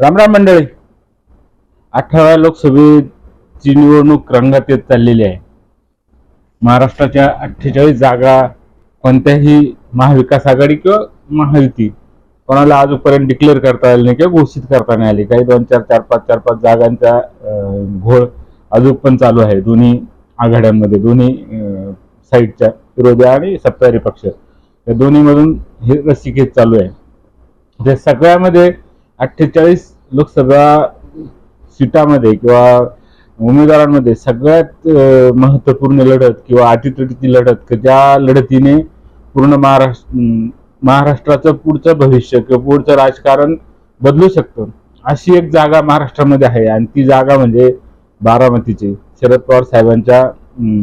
रामराम मंडळी. अठराव्या लोकसभेची निवडणूक रंगात येत चाललेली आहे. महाराष्ट्राच्या अठ्ठेचाळीस जागा कोणत्याही महाविकास आघाडी किंवा महायुती कोणाला आजपर्यंत डिक्लेअर करता आली नाही किंवा घोषित करता नाही आली. काही दोन चार चार पाच चार पाच जागांचा घोळ अजून पण चालू आहे. दोन्ही आघाड्यांमध्ये दोन्ही साईडच्या विरोधी आणि सत्ताधारी पक्ष. या दोन्हीमधून हे रस्सीखेच चालू आहे. त्या सगळ्यामध्ये अठ्ठेचाळीस लोकसभा सीटामध्ये किंवा उमेदवारांमध्ये सगळ्यात महत्त्वपूर्ण लढत किंवा अटीतटीची लढत की ज्या लढतीने पूर्ण महाराष्ट्र महाराष्ट्राचं पुढचं भविष्य किंवा पुढचं राजकारण बदलू शकतं. अशी एक जागा महाराष्ट्रामध्ये आहे आणि ती जागा म्हणजे बारामतीची शरद पवार साहेबांच्या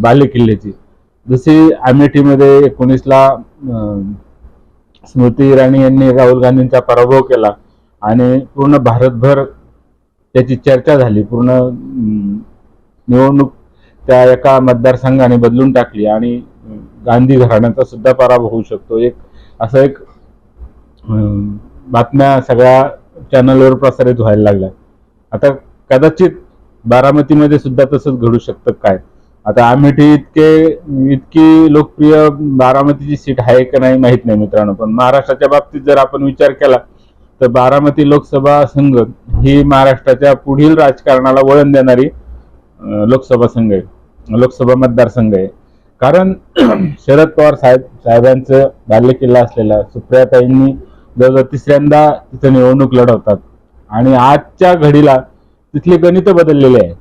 बालेकिल्ल्याची जसे अमेठीमध्ये एकोणीसला स्मृती इराणी यांनी राहुल गांधींचा पराभव केला आणि पूर्ण भारतभर त्याची चर्चा झाली. पूर्ण निवडणूक त्या एका मतदारसंघाने बदलून टाकली आणि गांधी घराण्याचा सुद्धा पराभव होऊ शकतो. एक असं एक बातम्या सगळ्या चॅनलवर प्रसारित व्हायला लागल्या. आता कदाचित बारामतीमध्ये सुद्धा तसंच घडू शकतं काय? आता आमेठी इतके इतकी लोकप्रिय बारामतीची सीट आहे का नाही माहीत नाही मित्रांनो. पण महाराष्ट्राच्या बाबतीत जर आपण विचार केला तर बारामती लोकसभा संघ ही महाराष्ट्राच्या पुढील राजकारणाला वळण देणारी लोकसभा संघ आहे. लोकसभा मतदारसंघ आहे. कारण शरद पवार साहेब साहेबांचं बाल्यकिल्ला असलेला सुप्रियाताईंनी जवळजवळ तिसऱ्यांदा तिथं निवडणूक लढवतात. आणि आजच्या घडीला तिथले गणित बदललेले आहे.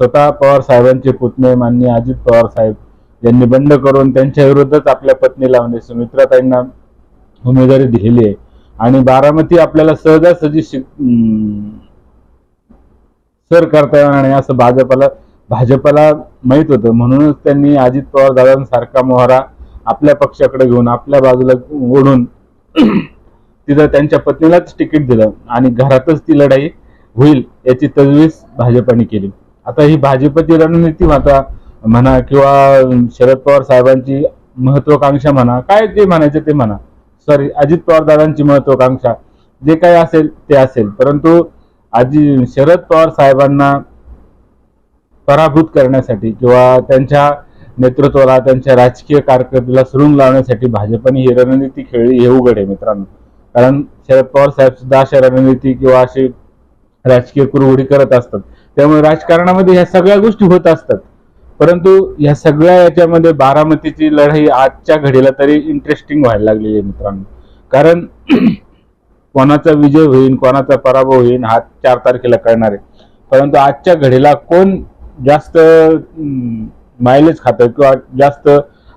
स्वतः पवार साहेबांचे पुतणे माननीय अजित पवार साहेब यांनी बंड करून त्यांच्या विरुद्धच आपल्या पत्नीला म्हणजे सुमित्राताईंना उमेदवारी दिलेली आहे. आणि बारामती आपल्याला सहजासहजी सर करता येणार नाही असं भाजपाला भाजपला माहीत होतं. म्हणूनच त्यांनी अजित पवार दादांसारखा मोहरा आपल्या पक्षाकडे घेऊन आपल्या बाजूला ओढून तिथं त्यांच्या पत्नीलाच तिकीट दिलं आणि घरातच ती लढाई होईल याची तजवीज भाजपाने केली. आता ही भाजपची रणनीती माता म्हणा किंवा शरद पवार साहेबांची महत्वाकांक्षा म्हणा काय ते म्हणायचं ते म्हणा. सॉरी अजित पवार दादांची महत्वाकांक्षा. जे काही असेल ते असेल. परंतु आजी शरद पवार साहेबांना पराभूत करण्यासाठी किंवा त्यांच्या नेतृत्वाला त्यांच्या राजकीय कारकिर्दीला सुरुंग लावण्यासाठी भाजपने ही रणनीती खेळली हे उघड आहे मित्रांनो. कारण शरद पवार साहेब सुद्धा अशा रणनीती किंवा अशी राजकीय कुरघोडी करत असतात. त्यामुळे राजकारणामध्ये ह्या सगळ्या गोष्टी होत असतात. परंतु ह्या सगळ्या याच्यामध्ये बारामतीची लढाई आजच्या घडीला तरी इंटरेस्टिंग व्हायला लागलेली आहे मित्रांनो. कारण कोणाचा विजय होईल कोणाचा पराभव होईल हा चार तारखेला कळणार आहे. परंतु आजच्या घडीला कोण जास्त मायलेज खातं किंवा जास्त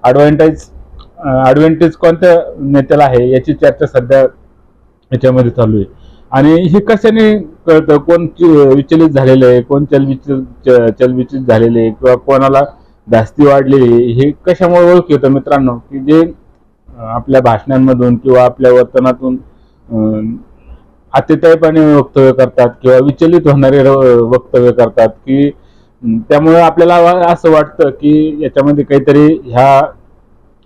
ॲडव्हान्टेज ॲडव्हान्टेज कोणत्या नेत्याला आहे याची चर्चा सध्या याच्यामध्ये चालू आहे. आणि हे कशाने कळतं? कोण विचलित झालेलं आहे? कोण चलविचलित च- चलविचलित झालेले आहे? किंवा कोणाला जास्ती वाढलेली आहे? हे कशामुळे ओळख येतं मित्रांनो? की जे आपल्या भाषणांमधून किंवा आपल्या वर्तनातून अं, अतितायपणे वक्तव्य करतात किंवा विचलित होणारे वक्तव्य करतात की त्यामुळे आपल्याला असं वाटतं की याच्यामध्ये काहीतरी ह्या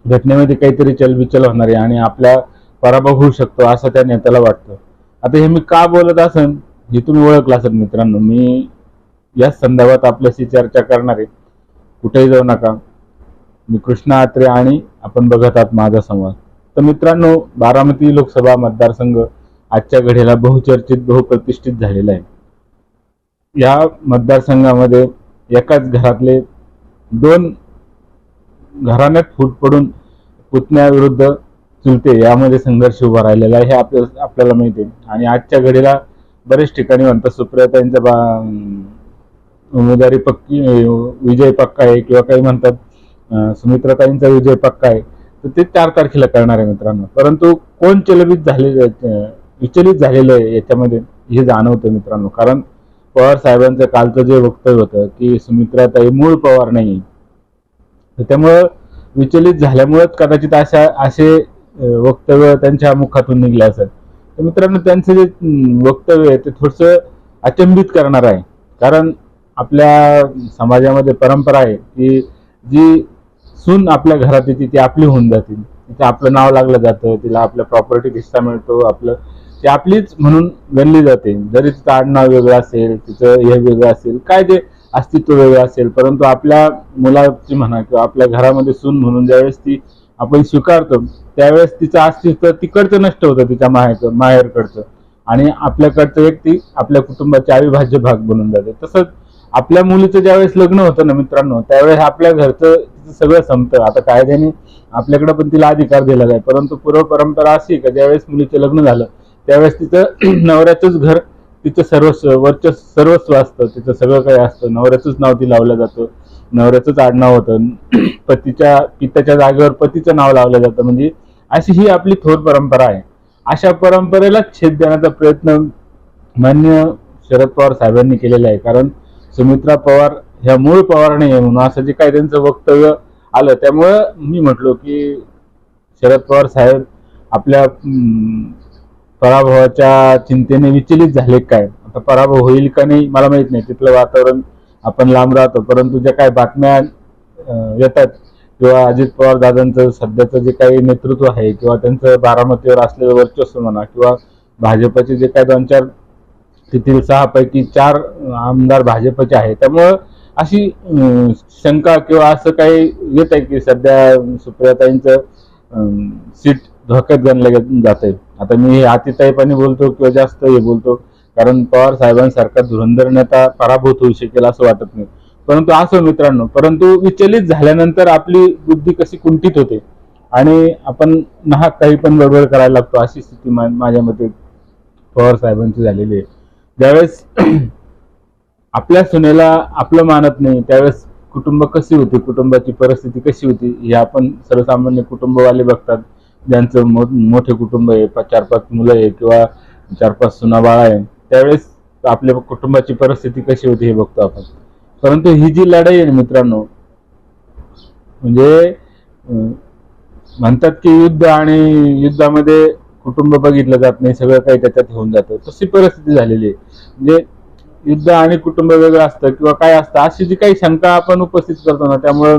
घटनेमध्ये काहीतरी चलबिचल होणार आहे आणि आपला पराभव होऊ शकतो असं त्या नेत्याला वाटतं. आता हे मी का बोलत असन हे तुम्ही ओळखलं असेल मित्रांनो मी या संदर्भात आपल्याशी चर्चा करणार आहे. कुठेही जाऊ नका. मी कृष्णा आत्रे आणि आपण बघत आहात माझा संवाद. तर मित्रांनो बारामती लोकसभा मतदारसंघ आजच्या घडीला बहुचर्चित बहुप्रतिष्ठित झालेला आहे. या मतदारसंघामध्ये एकाच घरातले दोन घराण्यात फूट पडून पुतण्याविरुद्ध चुलते यामध्ये संघर्ष उभा राहिलेला आहे हे आपल्याला आपल्याला माहिती आहे. आणि आजच्या घडीला बरेच ठिकाणी म्हणतात सुप्रियाताईंचा बा उमेदवारी पक्की विजय पक्का आहे किंवा काही म्हणतात सुमित्राताईंचा विजय पक्का आहे तर ते चार तारखेला करणार आहे मित्रांनो. परंतु कोण चलबित झाले विचलित झालेलं आहे याच्यामध्ये हे जाणवतं मित्रांनो. कारण पवार साहेबांचं कालचं जे वक्तव्य होतं की सुमित्राताई मूळ पवार नाही तर त्यामुळं विचलित झाल्यामुळेच कदाचित अशा असे वक्तव्य त्यांच्या मुखातून निघले असत तर मित्रांनो त्यांचं जे वक्तव्य आहे ते थोडंसं अचंबित करणार आहे. कारण आपल्या समाजामध्ये परंपरा आहे की जी सून आपल्या घरात येते ती आपली होऊन जाते. तिथे आपलं नाव लागलं जातं तिला आपल्या प्रॉपर्टी हिस्सा मिळतो आपलं ती आपलीच म्हणून गणली जाते. जरी तिचं आडनाव वेगळं असेल तिचं हे वेगळं असेल काय ते अस्तित्व वेगळं असेल परंतु आपल्या मुलाची म्हणा किंवा आपल्या घरामध्ये सून म्हणून ज्यावेळेस ती आपण स्वीकारतो त्यावेळेस तिचं अस्तित्व तिकडचं नष्ट होतं तिच्या माहेरचं माहेरकडचं. आणि आपल्याकडचं व्यक्ती आपल्या कुटुंबाचे अविभाज्य भाग बनून जाते. तसंच आपल्या मुलीचं ज्यावेळेस लग्न होतं ना मित्रांनो त्यावेळेस आपल्या घरचं तिचं सगळं संपतं. आता कायद्याने आपल्याकडे पण तिला अधिकार दिला जाईल परंतु पूर्व परंपरा अशी का ज्यावेळेस मुलीचं लग्न झालं त्यावेळेस तिचं नवऱ्याचंच घर तिचं सर्वस्व वरचं सर्वस्व असतं तिचं सगळं काही असतं. नवऱ्याचंच नाव ती लावलं जातं. नवऱ्याचंच आडनाव होतं. पतीच्या पित्याच्या जागेवर पतीचं नाव लावलं जातं. म्हणजे अशी ही आपली थोर परंपरा आहे. अशा परंपरेला छेद देण्याचा प्रयत्न मान्य शरद पवार साहेबांनी केलेला आहे. कारण सुमित्रा पवार ह्या मूळ पवार नाही आहे म्हणून असं जे काही त्यांचं वक्तव्य आलं त्यामुळं मी म्हटलो की शरद पवार साहेब आपल्या पराभवाच्या चिंतेने विचलित झाले काय? आता पराभव होईल का नाही मला माहीत नाही. तिथलं वातावरण आपण लांब राहतो परंतु ज्या काही बातम्या येतात किंवा अजित पवार दादांचं सध्याचं जे काही नेतृत्व आहे किंवा त्यांचं बारामतीवर असलेलं वर्चस्व म्हणा किंवा भाजपचे जे काही दोन चार तेथील सहापैकी चार आमदार भाजपचे आहे त्यामुळं अशी शंका किंवा असं काही येत आहे की सध्या सुप्रियाताईंचं सीट धोक्यात गणलं जात आहे आता मी हे अतिताईपणे बोलतो किंवा जास्त हे बोलतो कारण पवार साहेबांसारखा धुरंधर नेता पराभूत होऊ शकेल असं वाटत नाही. परंतु असो मित्रांनो परंतु विचलित झाल्यानंतर आपली बुद्धी कशी कुंठित होते? आणि आपण नाहक काही पण गडबड करायला लागतो अशी स्थिती मा- माझ्या मते पवार साहेबांची झालेली आहे. ज्यावेळेस आपल्या सुनेला आपलं मानत नाही त्यावेळेस कुटुंब कशी होती कुटुंबाची परिस्थिती कशी होती हे आपण सर्वसामान्य कुटुंबवाले बघतात. ज्यांचं मो- मोठे कुटुंब आहे चार पाच मुलं आहे किंवा चार पाच सुना बाळा आहे त्यावेळेस आपल्या कुटुंबाची परिस्थिती कशी होती हे बघतो आपण. परंतु ही जी लढाई आहे मित्रांनो म्हणजे म्हणतात की युद्ध आणि युद्धामध्ये कुटुंब बघितलं जात नाही सगळं काही त्याच्यात होऊन जातं. तशी परिस्थिती झालेली आहे. म्हणजे युद्ध आणि कुटुंब वेगळं असतं किंवा काय असतं अशी जी काही शंका आपण उपस्थित करतो ना त्यामुळे